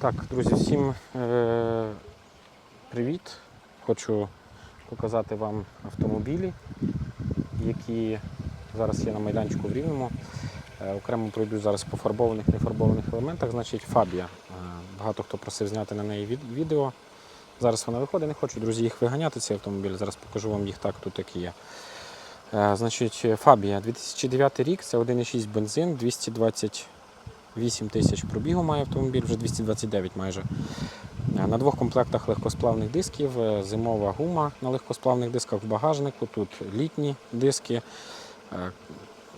Так, друзі, всім е- привіт. Хочу показати вам автомобілі, які зараз є на майданчику в Рівному. Е, окремо пройду зараз по фарбованих нефарбованих елементах. Значить, Фабія. Е, багато хто просив зняти на неї від- відео. Зараз вона виходить, не хочу, друзі, їх виганяти, цей автомобіль. Зараз покажу вам їх так, тут які є. Е, значить, Фабія 2009 рік, це 1,6 бензин, 228 тисяч пробігу має автомобіль, вже 229 майже. Е, На двох комплектах легкосплавних дисків, е, зимова гума на легкосплавних дисках в багажнику, тут літні диски, е,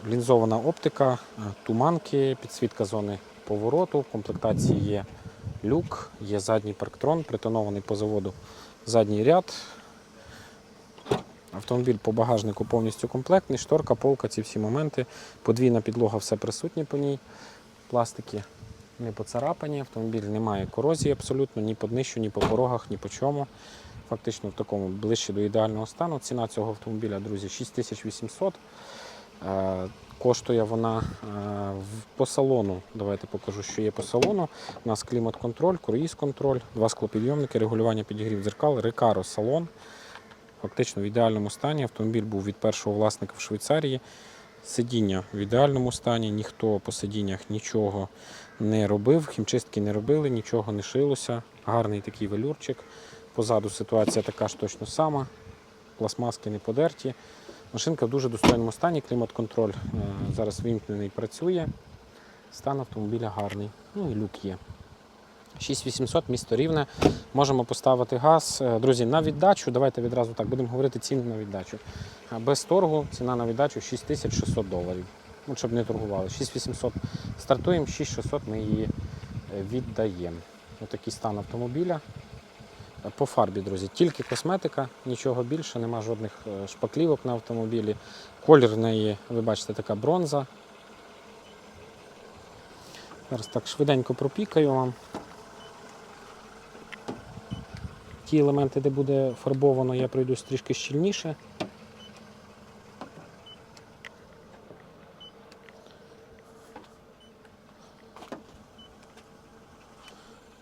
лінзована оптика, туманки, підсвітка зони повороту. В комплектації є люк, є задній парктрон, притонований по заводу задній ряд. Автомобіль по багажнику повністю комплектний, шторка, полка, ці всі моменти. Подвійна підлога, все присутнє по ній. Пластики не поцарапані, автомобіль не має корозії абсолютно, ні по днищу, ні по порогах, ні по чому. Фактично в такому ближче до ідеального стану. Ціна цього автомобіля, друзі, 6800. Е, Коштує вона е, по салону. Давайте покажу, що є по салону. У нас клімат-контроль, круїз-контроль, два склопідйомники, регулювання підігрів дзеркал, рекаро салон. Фактично в ідеальному стані. Автомобіль був від першого власника в Швейцарії. Сидіння в ідеальному стані, ніхто по сидіннях нічого не робив, хімчистки не робили, нічого не шилося. Гарний такий велюрчик. Позаду ситуація така ж точно сама. Пластмаски не подерті. Машинка в дуже достойному стані, клімат-контроль е, зараз вимкнений працює. Стан автомобіля гарний. Ну і люк є. 6800, місто рівне. Можемо поставити газ. Е, Друзі, на віддачу, давайте відразу так будемо говорити ціни на віддачу. Без торгу ціна на віддачу 6600 доларів. Ну, щоб не торгували. 6800 стартуємо, 6600 ми її е, віддаємо. Отакий стан автомобіля. Е, По фарбі, друзі, тільки косметика, нічого більше, нема жодних е, шпаклівок на автомобілі. Колір в неї, ви бачите, така бронза. Зараз так швиденько пропікаю вам. Ті елементи, де буде фарбовано, я пройдусь трішки щільніше.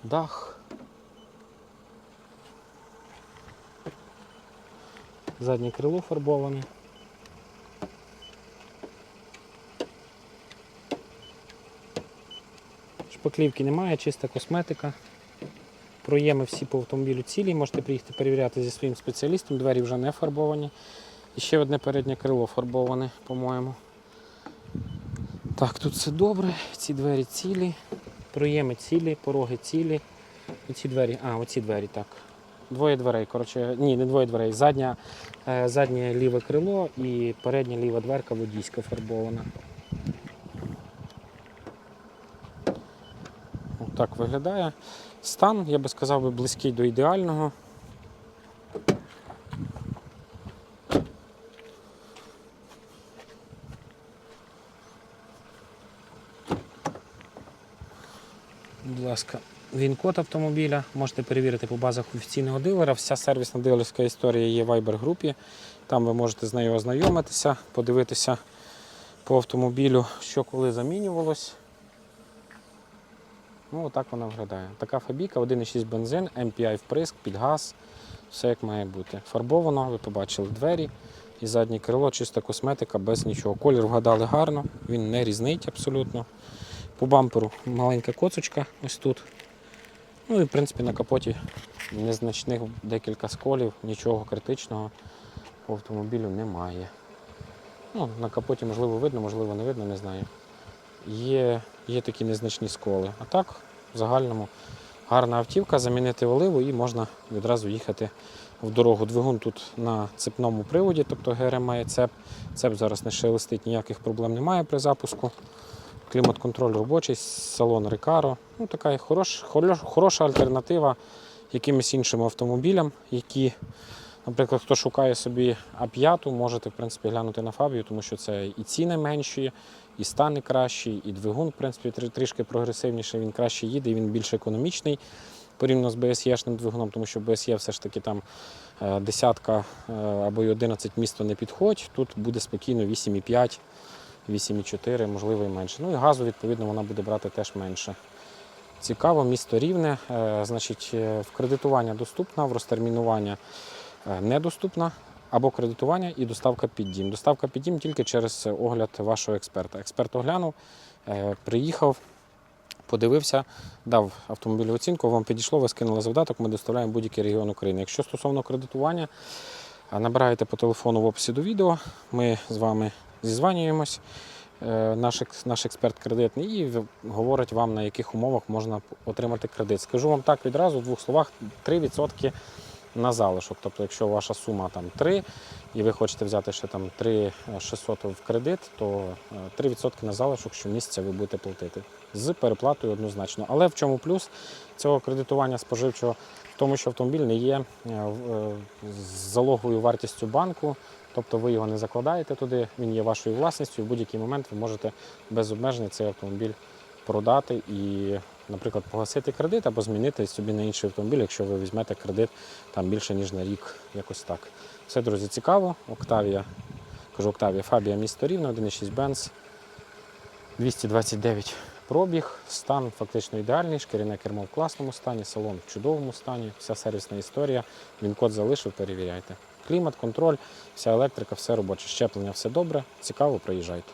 Дах. Заднє крило фарбоване. Шпаклівки немає, чиста косметика. Проєми всі по автомобілю цілі, можете приїхати перевіряти зі своїм спеціалістом, двері вже не фарбовані. І ще одне переднє крило фарбоване, по-моєму. Так, тут все добре, ці двері цілі, проєми цілі, пороги цілі. Оці двері, а, оці двері, так. Двоє дверей, коротше, ні, не двоє дверей. Задня, е, заднє ліве крило і передня ліва дверка водійська фарбована. Так виглядає. Стан, я би сказав, близький до ідеального. Будь ласка, він код автомобіля. Можете перевірити по базах офіційного дилера. Вся сервісна дилерська історія є в Viber групі. Там ви можете з нею ознайомитися, подивитися по автомобілю, що коли замінювалось. Ну, отак вона виглядає. Така фабіка, 1,6 бензин, MPI вприск, під газ, все як має бути. Фарбовано, ви побачили двері і заднє крило, чиста косметика, без нічого. Колір вгадали гарно, він не різнить абсолютно. По бамперу маленька коцочка ось тут. Ну і в принципі на капоті незначних декілька сколів, нічого критичного по автомобілю немає. Ну, на капоті можливо видно, можливо не видно, не знаю. Є, є такі незначні сколи. А так, в загальному гарна автівка, замінити оливу і можна відразу їхати в дорогу. Двигун тут на цепному приводі, тобто ГРМ має цеп. Цеп зараз не шелестить, ніяких проблем немає при запуску. Клімат-контроль робочий, салон Recaro. Ну, така хорош, хороша альтернатива якимось іншим автомобілям, які, наприклад, хто шукає собі А5, можете в принципі, глянути на Фабію, тому що це і ціни менші, і стани кращі, і двигун, в принципі, трішки прогресивніший, він краще їде, і він більш економічний порівняно з BSE-шним двигуном, тому що BSE все ж таки там е, десятка е, або й 11 місто не підходить. Тут буде спокійно 8,5. 8,4, можливо і менше. Ну і газу, відповідно, вона буде брати теж менше. Цікаво, місто рівне. Е, Значить, в кредитування доступна, в розтермінування недоступна. Або кредитування і доставка під дім. Доставка під дім тільки через огляд вашого експерта. Експерт оглянув, е, приїхав, подивився, дав автомобілю оцінку, вам підійшло, ви скинули завдаток, ми доставляємо будь-який регіон України. Якщо стосовно кредитування, а, набираєте по телефону в описі до відео, ми з вами зізванюємось. Е, Наш, наш експерт кредитний і говорить вам, на яких умовах можна отримати кредит. Скажу вам так відразу, в двох словах, 3% на залишок. Тобто, якщо ваша сума там 3 і ви хочете взяти ще там 3 600 в кредит, то е, 3% на залишок щомісяця ви будете платити з переплатою однозначно. Але в чому плюс цього кредитування споживчого? В тому, що автомобіль не є е, е, з залоговою вартістю банку, тобто ви його не закладаєте туди, він є вашою власністю. і В будь-який момент ви можете без обмежень цей автомобіль продати і, наприклад, погасити кредит або змінити собі на інший автомобіль, якщо ви візьмете кредит там більше ніж на рік, якось так. Все, друзі, цікаво. Октавія, кажу Октавія, Фабія місто Рівне, 1,6 Benz, 229 пробіг, стан фактично ідеальний, шкіряне кермо в класному стані, салон в чудовому стані, вся сервісна історія. Він код залишив, перевіряйте. Клімат, контроль, вся електрика, все робоче, щеплення, все добре. Цікаво, приїжджайте.